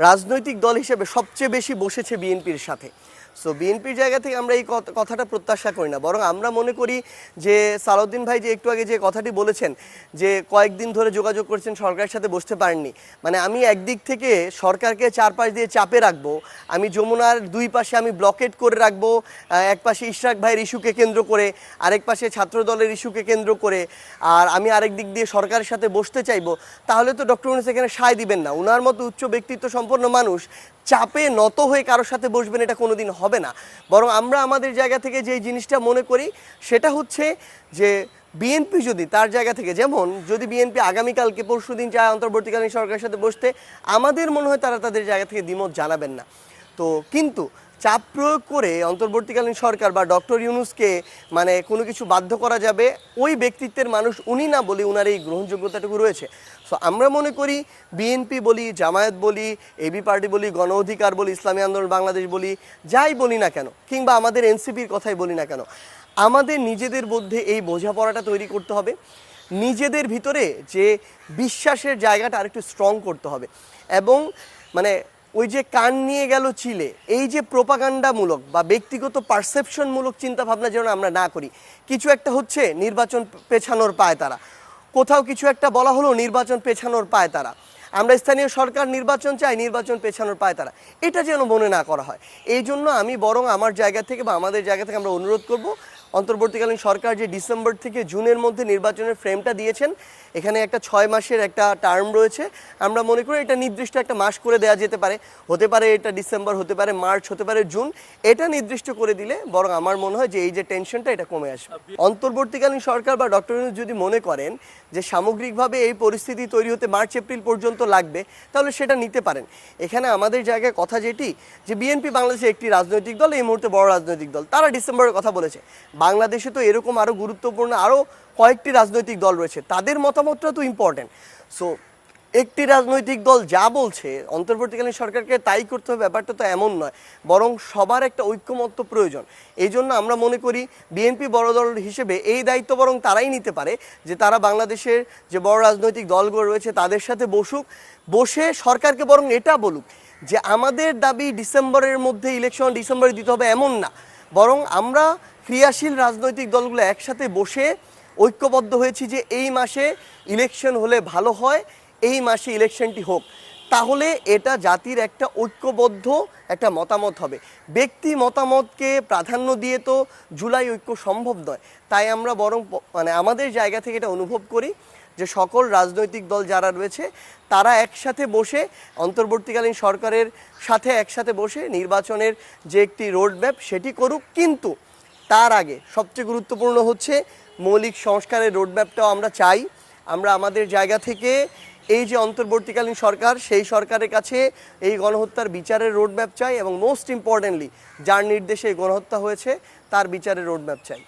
রাজনৈতিক দল হিসেবে সবচেয়ে বেশি বসেছে বিএনপির সাথে। সো বিএনপির জায়গা থেকে আমরা এই কথাটা প্রত্যাশা করি না। বরং আমরা মনে করি যে সালাউদ্দিন ভাই যে একটু আগে যে কথাটি বলেছেন, যে কয়েকদিন ধরে যোগাযোগ করছেন, সরকারের সাথে বসতে পারেননি। মানে আমি একদিক থেকে সরকারকে চারপাশ দিয়ে চাপে রাখব, আমি যমুনার দুই পাশে আমি ব্লকেট করে রাখব এক পাশে ইশরাক ভাইয়ের ইস্যুকে কেন্দ্র করে, আরেক পাশে ছাত্র দলের ইস্যুকে কেন্দ্র করে, আর আমি আরেক দিক দিয়ে সরকারের সাথে বসতে চাইব, তাহলে তো ডক্টর ইউনুস এখানে সায় দিবেন না। ওনার মতো উচ্চ ব্যক্তিত্ব সম্পন্ন মানুষ চাপে নত হয়ে কারোর সাথে বসবেন এটা কোনো দিন হবে না। বরং আমরা আমাদের জায়গা থেকে যে জিনিসটা মনে করি, সেটা হচ্ছে যে বিএনপি যদি তার জায়গা থেকে, যেমন যদি বিএনপি আগামীকালকে পরশু দিন চায় অন্তর্বর্তীকালীন সরকারের সাথে বসতে, আমাদের মনে হয় তারা তাদের জায়গা থেকে দ্বিমত জানাবেন না। তো কিন্তু চাপ প্রয়োগ করে অন্তর্বর্তীকালীন সরকার বা ডক্টর ইউনুসকে মানে কোনো কিছু বাধ্য করা যাবে, ওই ব্যক্তিত্বের মানুষ উনি না বলে উনার এই গ্রহণযোগ্যতাটুকু রয়েছে। সো আমরা মনে করি বিএনপি বলি, জামায়াত বলি এবি পার্টি বলি, গণ অধিকার বলি, ইসলামী আন্দোলন, বাংলাদেশ বলি, যাই বলি না কেন, কিংবা আমাদের এনসিপির কথাই বলি না কেন, আমাদের নিজেদের মধ্যে এই বোঝাপড়াটা তৈরি করতে হবে। নিজেদের ভিতরে যে বিশ্বাসের জায়গাটা আরেকটু স্ট্রং করতে হবে। এবং মানে ওই যে কান নিয়ে গেল চিলে, এই যে প্রোপাগান্ডামূলক বা ব্যক্তিগত পারসেপশনমূলক চিন্তা ভাবনা যেন আমরা না করি, কিছু একটা হচ্ছে নির্বাচন পেছানোর পায় তারা। কোথাও কিছু একটা বলা হলো নির্বাচন পেছানোর পায় তারা। আমরা স্থানীয় সরকার নির্বাচন চাই, নির্বাচন পেছানোর পায় তারা। এটা যেন মনে না করা হয়। এই জন্য আমি বরং আমার জায়গা থেকে বা আমাদের জায়গা থেকে আমরা অনুরোধ করব অন্তর্বর্তীকালীন সরকার যে ডিসেম্বর থেকে জুনের মধ্যে নির্বাচনের ফ্রেমটা দিয়েছেন, এখানে একটা ছয় মাসের একটা টার্ম রয়েছে। আমরা মনে করি এটা নির্দিষ্ট একটা মাস করে দেওয়া যেতে পারে। হতে পারে এটা ডিসেম্বর, হতে পারে মার্চ, হতে পারে জুন। এটা নির্দিষ্ট করে দিলে বরং আমার মনে হয় যে এই যে টেনশনটা এটা কমে আসবে। অন্তর্বর্তীকালীন সরকার বা ডক্টর যদি মনে করেন যে সামগ্রিকভাবে এই পরিস্থিতি তৈরি হতে মার্চ, এপ্রিল পর্যন্ত লাগবে, তাহলে সেটা নিতে পারেন। এখানে আমাদের জায়গায় কথা যেটি, যে বিএনপি বাংলাদেশে একটি রাজনৈতিক দল, এই মুহূর্তে বড় রাজনৈতিক দল, তারা ডিসেম্বরের কথা বলেছে। বাংলাদেশে তো এরকম আরও গুরুত্বপূর্ণ আরও কয়েকটি রাজনৈতিক দল রয়েছে, তাদের মতামতটা তো ইম্পর্টেন্ট সো একটি রাজনৈতিক দল যা বলছে, অন্তর্বর্তীকালীন সরকারকে তাই করতে হবে, ব্যাপারটা তো এমন নয়, বরং সবার একটা ঐক্যমত্য প্রয়োজন। এই জন্য আমরা মনে করি, বিএনপি বড় দল হিসেবে এই দায়িত্ব বরং তারাই নিতে পারে, যে তারা বাংলাদেশের যে বড় রাজনৈতিক দলগুলো রয়েছে, তাদের সাথে বসুক, বসে সরকারকে বরং এটা বলুক, যে আমাদের দাবি ডিসেম্বরের মধ্যে ইলেকশন ডিসেম্বরে দিতে হবে এমন না, বরং আমরা ক্রিয়াশীল রাজনৈতিক দলগুলো একসাথে বসে ঐক্যবদ্ধ হয়েছি যে এই মাসে ইলেকশন হলে ভালো হয়, এই মাসে ইলেকশনটি হোক। তাহলে এটা জাতির একটা ঐক্যবদ্ধ একটা মতামত হবে। ব্যক্তি মতামতকে প্রাধান্য দিয়ে তো জুলাই ঐক্য সম্ভব নয়। তাই আমরা বরং মানে আমাদের জায়গা থেকে এটা অনুভব করি যে সকল রাজনৈতিক দল যারা রয়েছে, তারা একসাথে বসে অন্তর্বর্তীকালীন সরকারের সাথে একসাথে বসে নির্বাচনের যে একটি রোডম্যাপ সেটি করুক। কিন্তু তার আগে সবচেয়ে গুরুত্বপূর্ণ হচ্ছে মৌলিক সংস্কারের রোডম্যাপটাও আমরা চাই। আমরা আমাদের জায়গা থেকে এই যে অন্তর্বর্তীকালীন সরকার, সেই সরকারের কাছে এই গণহত্যার বিচারের রোডম্যাপ চাই এবং মোস্ট ইম্পর্টেন্টলি যার নির্দেশে গণহত্যা হয়েছে, তার বিচারের রোডম্যাপ চাই।